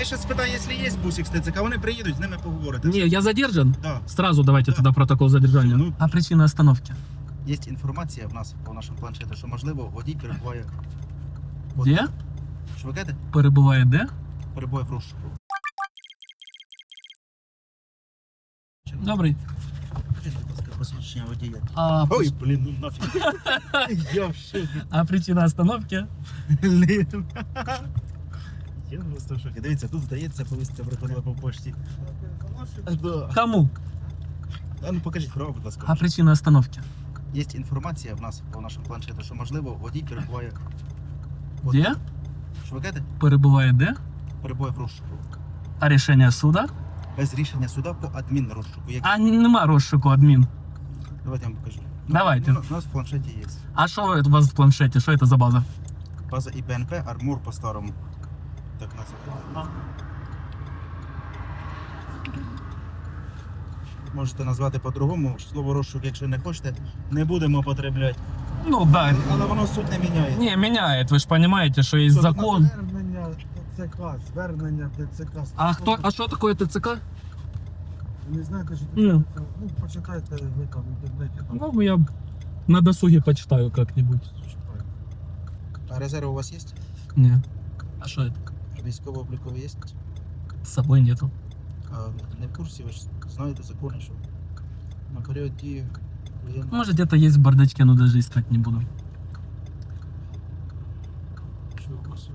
Я зараз спитаю, якщо є бусик з ТЦК, вони приїдуть, з ними поговорити. Не, я задержан. Да. Сразу давайте Да. тогда протокол задержания. Ну. А причина остановки? Є інформація в нас по нашому планшету, що можливо водій перебуває. От. Де? Що ви кажете? Перебуває де? Перебуває в розшуку. Добрий. Покажіть, будь ласка, посвідчення водія. А, Ой, блін, ну нафіг. Я в а причина остановки? Блін. Я просто в шокі. Дивіться, тут здається, повістка приходила по пошті. Да. Кому? А ну покажіть право, будь ласка. А причина остановки? Є інформація в нас по нашому планшету, що можливо водій перебуває. От. Де? Що ви кажете? Перебуває де? Перебуває в розшуку. А рішення суда? Без рішення суда по адмінрозшуку. Як... А нема розшуку адмін. Давайте я вам покажу. Давайте. Ну, у нас в планшеті є. А що ви- у вас в планшеті? Що це за база? База ІПНП, армур по-старому. Так називається. Можете назвати по-другому. Слово розшук, якщо не хочете, не будемо потребляти. Ну да. Але воно суть не міняє. Не, меняет, вы же понимаете, что есть Что, закон. Звернення ТЦК, звернення ТЦК. А кто, а что такое ТЦК? Ви не знаєте, що таке Ну. ТЦК? Ну, почитайте ви там в інтернеті. Там Ну, я на досуге почитаю как-нибудь. читайте. А резерв у вас є? Не. А что это? Військово-обліковий є? С собой нету. А не в курсі, ви ж знаєте закони, що на період дії воєнного Может, где-то есть в бардачке, но даже искать не буду. Що у вас?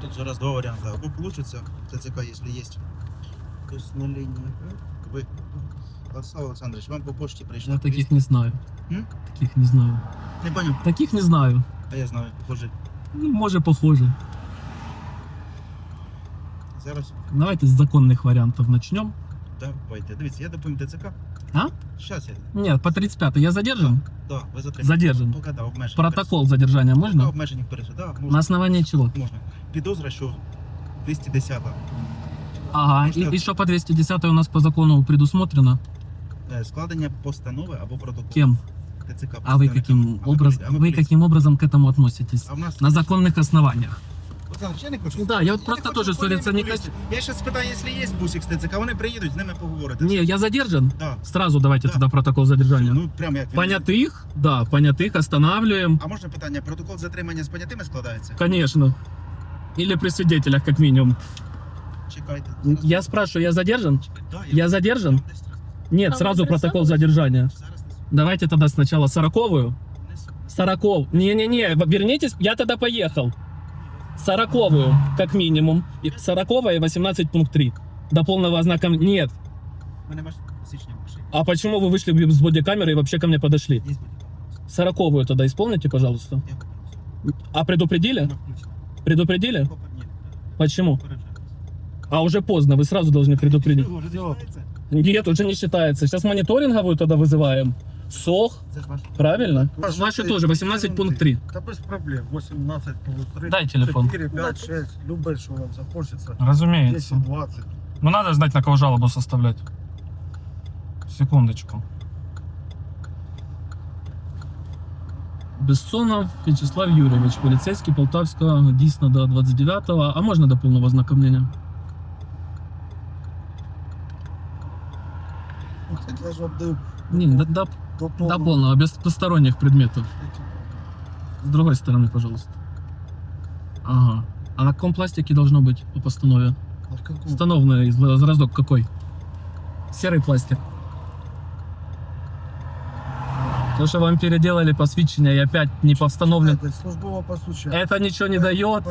Тут зараз два варіанти. Або получится ТЦК, якщо є. Тобто на лінії. Ви. Владислав Олександрович, вам по почті прийшли. Я таких не знаю. М? Таких не знаю. Не понял. Таких не знаю. А я знаю, похоже. Ну, может, похоже. Зараз Давайте с законных вариантов начнем. давайте. Дивіться, я доповім ТЦК. А? Зараз я. Нет, по 35 я задержан? Да, ви затримані. Задержан. Поки да, обмежені. Протокол задержания Поки можно? обмежені пересуд. Да, можна. На основании чего? Можна. Підозра, що 210 Ага, Можно- и, и что по 210 у нас по закону предусмотрено? е, складення постанови або протоколу. Кем? ТЦК. А вы представниками. каким, А ми образ, поліція. А ми вы поліція. каким образом к этому относитесь? А в нас... На законных основаниях. Олександр, я не хочу. Да, я от не просто хочу теж ссориться не полеміку вести. Я зараз спитаю, якщо є бусик з ТЦК, вони приїдуть, з ними поговорити. Не, я задержан. Да. Сразу давайте Да. тогда протокол задержания. Ну, прям як він. Понятых? Да, понятых останавливаем. А можна питання, протокол затримання з понятими складається? Конечно. Или при свидетелях, как минимум. Чекайте. Я спрашиваю, я задержан? Да, Я задержан? Десь раз. Нет, А сразу вы протокол задержания. Зараз несу. Давайте тогда сначала сороковую. Несу. Сороков. Не-не-не, вернитесь, я тогда поехал. Сороковую, как минимум. И сороковая и 18 пункт 3. До полного знака... Нет. У мене машина посічення в машині. А почему вы вышли с бодикамеры и вообще ко мне подошли? Є будь-яка. Сороковую тогда исполните, пожалуйста. Я попереджу. А предупредили? Вона включена. Предупредили? Попер- ні, Почему? попереджаю. А уже поздно, вы сразу должны предупредить. Чого, вже починається? Нет, уже не считается. Сейчас мониторинговую тогда вызываем. СОХ, Це ж ваш. правильно? Ваши Ваши эти тоже, 18 пункт 3. Та без проблем. 18 плюс 3. Дай телефон. 4, 5, 6. Любе, що вам захочеться. Разумеется. 10, 20. Ну надо знать, на кого жалобу составлять. Секундочку. Бессонов Вячеслав Юрьевич, поліцейський Полтавського, дійсно до 29-го, а можна до повного ознакомлення? Вам даю Ні, до, до, до до повного. повного, без посторонних предметов. С другой стороны, пожалуйста. Ага. А на каком пластике должно быть по постанове? На каком? Установленный зразок какой? Серый пластик. То, что вам переделали посвящение и опять не повстановлен. Это службово посвящение. Это ничего не дает.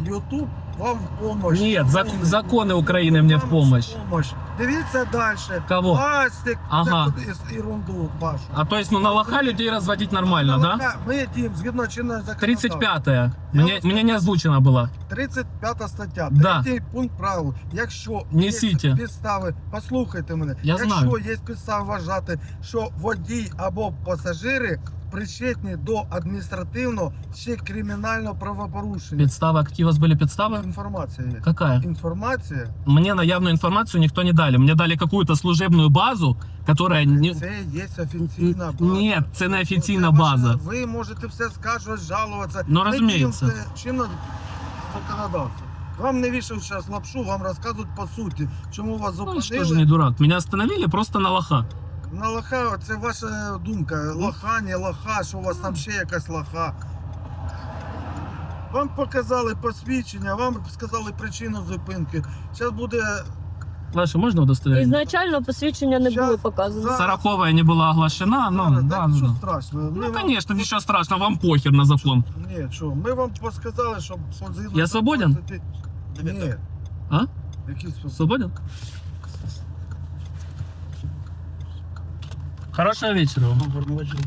Ютуб вам в помощь. Нет, зак- законы Украины мне в помощь. помощь. Дивіться далі. Кого? Пластик. Ага. Це із- ерунду вашу. А то есть, ну на лоха людей разводить нормально, да? Ми діємо згідно чинного законодавства. 35-я. Мне, мне не озвучена была. 35 стаття, Да. третій пункт правил. Якщо Несіть. є підстави, послухайте мене. Я Якщо знаю. є підстави вважати, що водій або пасажири причетні до адміністративного чи кримінального правопорушення. Підстава, які у вас були підстави? Інформація є. Какая? Інформація Мне наявную информацию никто не дали. Мне дали какую-то служебную базу, которая не... це є офіційна база. Ні, це не офіційна Це ваша- база. Ви можете все скажувати, жалуватися. Ну, Ми розуміється. діємо це чинно законодавство. Вам не вішав зараз лапшу, вам розказують по суті, чому вас Ну, что же не зупинили. дурак. Меня остановили просто на лоха. На лоха, це ваша думка. Лоха, не лоха, що у вас там ще якась лоха. Вам показали посвідчення, вам сказали причину зупинки. Зараз буде Ваше, можно удостоверение? Ізначально посвідчення не було показано. зараз. Сороковая не была оглашена, ну, Зараз, да, так, ну, що да. страшного. Ми Ну, вам- конечно, ничего страшного, вам похер на закон. Ні, що, ми вам посказали, щоб згідно Я свободен? Ні. А? Які свободен? Свободен? Хорошего вечера вам. Гарного вечора.